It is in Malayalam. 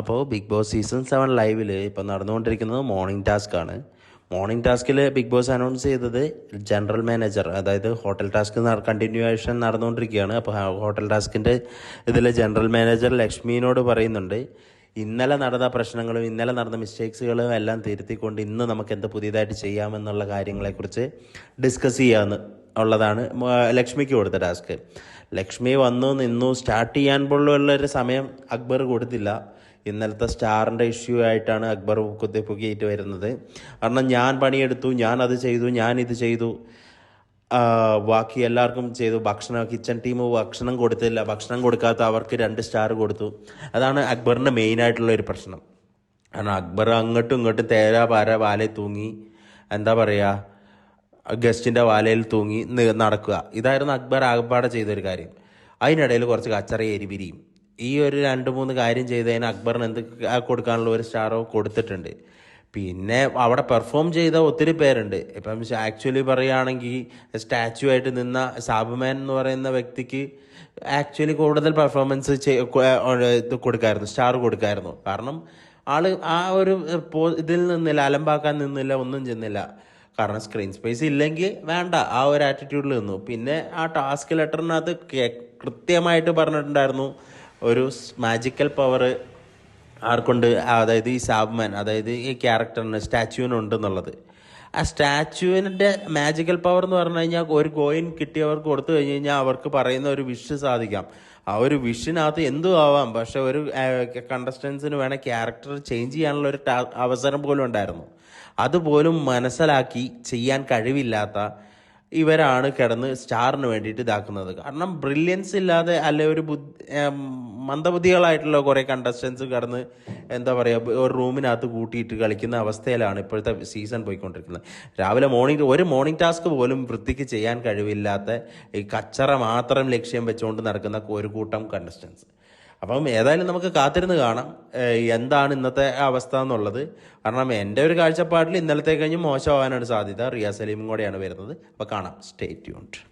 അപ്പോൾ ബിഗ് ബോസ് സീസൺ സെവൻ ലൈവിൽ ഇപ്പോൾ നടന്നുകൊണ്ടിരിക്കുന്നത് മോർണിംഗ് ടാസ്ക് ആണ്. മോർണിംഗ് ടാസ്കിൽ ബിഗ് ബോസ് അനൗൺസ് ചെയ്തത് ജനറൽ മാനേജർ അതായത് ഹോട്ടൽ ടാസ്ക് കണ്ടിന്യൂവേഷൻ നടന്നുകൊണ്ടിരിക്കുകയാണ്. അപ്പോൾ ഹോട്ടൽ ടാസ്കിന്റെ ഇതിൽ ജനറൽ മാനേജർ ലക്ഷ്മിനോട് പറയുന്നുണ്ട് ഇന്നലെ നടന്ന പ്രശ്നങ്ങളും ഇന്നലെ നടന്ന മിസ്റ്റേക്സുകളും എല്ലാം തിരുത്തിക്കൊണ്ട് ഇന്ന് നമുക്ക് എന്ത് പുതിയതായിട്ട് ചെയ്യാമെന്നുള്ള കാര്യങ്ങളെക്കുറിച്ച് ഡിസ്കസ് ചെയ്യാമെന്ന് ഉള്ളതാണ് ലക്ഷ്മിക്ക് കൊടുത്ത ടാസ്ക് ലക്ഷ്മി വന്നു നിന്നു സ്റ്റാർട്ട് ചെയ്യാൻ പോലുള്ള ഒരു സമയം അക്ബർ കൊടുത്തില്ല. ഇന്നലത്തെ സ്റ്റാറിന്റെ ഇഷ്യൂ ആയിട്ടാണ് അക്ബർ കുത്തി പൊക്കിയിട്ട് വരുന്നത്. കാരണം ഞാൻ പണിയെടുത്തു ഞാൻ അത് ചെയ്തു ഞാൻ ഇത് ചെയ്തു. ബാക്കി എല്ലാവർക്കും ചെയ്തു. ഭക്ഷണം കിച്ചൺ ടീം ഭക്ഷണം കൊടുത്തില്ല. ഭക്ഷണം കൊടുക്കാത്ത അവർക്ക് രണ്ട് സ്റ്റാർ കൊടുത്തു. അതാണ് അക്ബറിന്റെ മെയിൻ ആയിട്ടുള്ള ഒരു പ്രശ്നം. കാരണം അക്ബർ അങ്ങോട്ടും ഇങ്ങോട്ടും തേരാ പാര വാലയിൽ തൂങ്ങി എന്താ പറയുക ഗസ്റ്റിന്റെ വാലയിൽ തൂങ്ങി നടക്കുക. ഇതായിരുന്നു അക്ബർ ആകപ്പാടെ ചെയ്തൊരു കാര്യം. അതിനിടയിൽ കുറച്ച് കച്ചറ എരിപിരിയും ഈ ഒരു രണ്ട് മൂന്ന് കാര്യം ചെയ്തതിന് അക്ബറിന് എന്ത് കൊടുക്കാനുള്ള ഒരു സ്റ്റാറോ കൊടുത്തിട്ടുണ്ട്. പിന്നെ അവിടെ പെർഫോം ചെയ്ത ഒത്തിരി പേരുണ്ട്. ഇപ്പം ആക്ച്വലി പറയുകയാണെങ്കിൽ സ്റ്റാച്ചു ആയിട്ട് നിന്ന സാബുമാൻ എന്ന് പറയുന്ന വ്യക്തിക്ക് ആക്ച്വലി കൂടുതൽ പെർഫോമൻസ് ഇത് കൊടുക്കായിരുന്നു സ്റ്റാർ കൊടുക്കായിരുന്നു. കാരണം ആൾ ആ ഒരു ഇതിൽ നിന്നില്ല അലമ്പാക്കാൻ നിന്നില്ല ഒന്നും ചെന്നില്ല. കാരണം സ്ക്രീൻ സ്പേസ് ഇല്ലെങ്കിൽ വേണ്ട ആ ഒരു ആറ്റിറ്റ്യൂഡിൽ നിന്നു. പിന്നെ ആ ടാസ്ക് ലെറ്ററിനകത്ത് കൃത്യമായിട്ട് പറഞ്ഞിട്ടുണ്ടായിരുന്നു. ഒരു മാജിക്കൽ പവർ ആർക്കുണ്ട് അതായത് ഈ സാബ്മാൻ അതായത് ഈ ക്യാരക്ടറിന് സ്റ്റാച്യുവിനുണ്ട് എന്നുള്ളത് ആ സ്റ്റാച്യുവിന്റെ മാജിക്കൽ പവർ എന്ന് പറഞ്ഞു കഴിഞ്ഞാൽ ഒരു കോയിൻ കിട്ടിയവർക്ക് കൊടുത്തു കഴിഞ്ഞ് കഴിഞ്ഞാൽ അവർക്ക് പറയുന്ന ഒരു വിഷ് സാധിക്കാം. ആ ഒരു വിഷിനകത്ത് എന്തും ആവാം? പക്ഷെ ഒരു കണ്ടസ്റ്റൻസിന് വേണേൽ ക്യാരക്ടർ ചേഞ്ച് ചെയ്യാനുള്ള ഒരു അവസരം പോലും ഉണ്ടായിരുന്നു. അതുപോലും മനസ്സിലാക്കി ചെയ്യാൻ കഴിവില്ലാത്ത ഇവരാണ് കിടന്ന് സ്റ്റാറിന് വേണ്ടിയിട്ട് ഇതാക്കുന്നത്. കാരണം ബ്രില്യൻസ് ഇല്ലാതെ അല്ലെ ഒരു ബുദ്ധി മന്ദബുദ്ധികളായിട്ടുള്ള കുറേ കണ്ടസ്റ്റൻസ് കിടന്ന് എന്താ പറയുക ഒരു റൂമിനകത്ത് കൂട്ടിയിട്ട് കളിക്കുന്ന അവസ്ഥയിലാണ് ഇപ്പോഴത്തെ സീസൺ പോയിക്കൊണ്ടിരിക്കുന്നത്. രാവിലെ മോർണിംഗ് ഒരു മോർണിംഗ് ടാസ്ക് പോലും വൃത്തിക്ക് ചെയ്യാൻ കഴിവില്ലാത്ത ഈ കച്ചറ മാത്രം ലക്ഷ്യം വെച്ചുകൊണ്ട് നടക്കുന്ന ഒരു കൂട്ടം കണ്ടസ്റ്റൻസ് അപ്പം ഏതായാലും നമുക്ക് കാത്തിരുന്ന് കാണാം. എന്താണ് ഇന്നത്തെ അവസ്ഥ എന്നുള്ളത്. കാരണം എന്റെ ഒരു കാഴ്ചപ്പാടിൽ ഇന്നലത്തെ കഴിഞ്ഞ് മോശമാവാനാണ് സാധ്യത. റിയാ സലീമും കൂടെയാണ് വരുന്നത്. അപ്പോൾ കാണാം. Stay tuned.